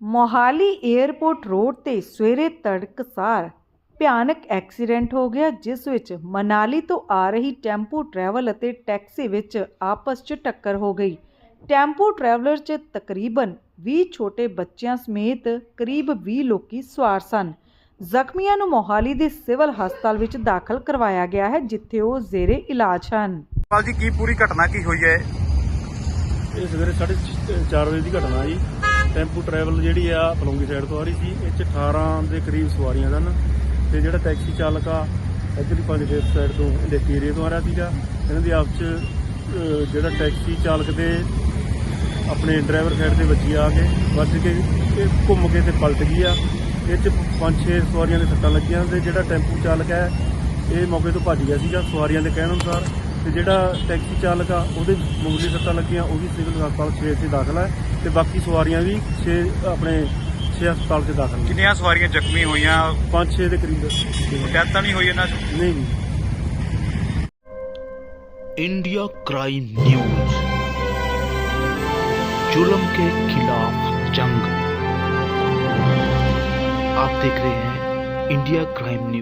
Mohali airport road ਤੇ ਸਵੇਰੇ ਤੜਕਸਾਰ ਭਿਆਨਕ ਐਕਸੀਡੈਂਟ ਹੋ ਗਿਆ ਜਿਸ ਵਿੱਚ ਮਨਾਲੀ ਤੋਂ ਆ ਰਹੀ ਟੈਂਪੂ ਟਰੈਵਲ ਅਤੇ ਟੈਕਸੀ ਵਿੱਚ ਆਪਸ 'ਚ ਟੱਕਰ ਹੋ ਗਈ। ਟੈਂਪੂ ਟਰੈਵਲਰ 'ਚ ਤਕਰੀਬਨ 20 ਛੋਟੇ ਬੱਚਿਆਂ ਸਮੇਤ ਕਰੀਬ 20 ਲੋਕੀ ਸਵਾਰ ਸਨ। ਜ਼ਖਮੀਆਂ ਨੂੰ ਮੋਹਾਲੀ ਦੇ ਸਿਵਲ ਹਸਪਤਾਲ ਵਿੱਚ ਦਾਖਲ ਕਰਵਾਇਆ ਗਿਆ ਹੈ ਜਿੱਥੇ ਉਹ ਜ਼ੇਰੇ ਇਲਾਜ ਹਨ। ਜੀ ਕੀ ਪੂਰੀ ਘਟਨਾ ਕੀ ਹੋਈ ਹੈ? ਇਹ ਸਵੇਰੇ 4:30 ਵਜੇ ਦੀ ਘਟਨਾ ਜੀ। ਟੈਂਪੂ ਟਰੈਵਲ ਜਿਹੜੀ ਆ ਪਲੌਂਗੀ ਸਾਈਡ ਤੋਂ ਆ ਰਹੀ ਸੀ, ਇਹ 'ਚ 18 ਦੇ ਕਰੀਬ ਸਵਾਰੀਆਂ ਸਨ। ਤੇ ਜਿਹੜਾ ਟੈਕਸੀ ਚਾਲਕ ਆ, ਇੱਧਰਲੀ ਪੰਜ ਗੇਟ ਸਾਈਡ ਤੋਂ ਇੰਡੇਕੀ ਏਰੀਆ ਤੋਂ ਆ ਰਿਹਾ ਸੀਗਾ। ਇਹਨਾਂ ਦੀ ਆਪਸ 'ਚ ਜਿਹੜਾ ਟੈਕਸੀ ਚਾਲਕ ਦੇ ਆਪਣੇ ਡਰਾਈਵਰ ਸਾਈਡ ਦੇ ਵੱਜੀ ਆ ਕੇ, ਵੱਜ ਕੇ ਇਹ ਘੁੰਮ ਕੇ ਤੇ ਪਲਟ ਗਈ ਆ। ਇਹ 'ਚ ਪੰਜ ਛੇ ਸਵਾਰੀਆਂ ਦੇ ਸੱਟਾਂ ਲੱਗੀਆਂ ਤੇ ਜਿਹੜਾ ਟੈਂਪੂ ਚਾਲਕ ਹੈ ਇਹ ਮੌਕੇ ਤੋਂ ਭੱਜ ਗਿਆ ਸੀਗਾ ਸਵਾਰੀਆਂ ਦੇ ਕਹਿਣ ਅਨੁਸਾਰ। ਤੇ ਜਿਹੜਾ ਟੈਕਸੀ ਚਾਲਕ ਆ, ਉਹਦੇ ਮਾਮੂਲੀ ਸੱਟਾਂ ਲੱਗੀਆਂ, ਉਹ ਵੀ ਸਿਵਲ ਹਸਪਤਾਲ 6 'ਚ ਦਾਖਲ ਹੈ ਤੇ ਬਾਕੀ ਸਵਾਰੀਆਂ ਵੀ 6 ਆਪਣੇ 6 ਹਸਪਤਾਲ 'ਚ ਦਾਖਲ ਨੇ ਕਿੰਨੀਆਂ ਸਵਾਰੀਆਂ ਜ਼ਖਮੀ ਹੋਈਆਂ 5-6 ਦੇ ਕਰੀਬ ਡੈਥ ਤਾਂ ਨਹੀਂ ਹੋਈ ਇਹਨਾਂ 'ਚ ਨਹੀਂ ਨਹੀਂ इंडिया क्राइम न्यूज जुल्म के खिलाफ जंग आप देख रहे हैं इंडिया क्राइम न्यूज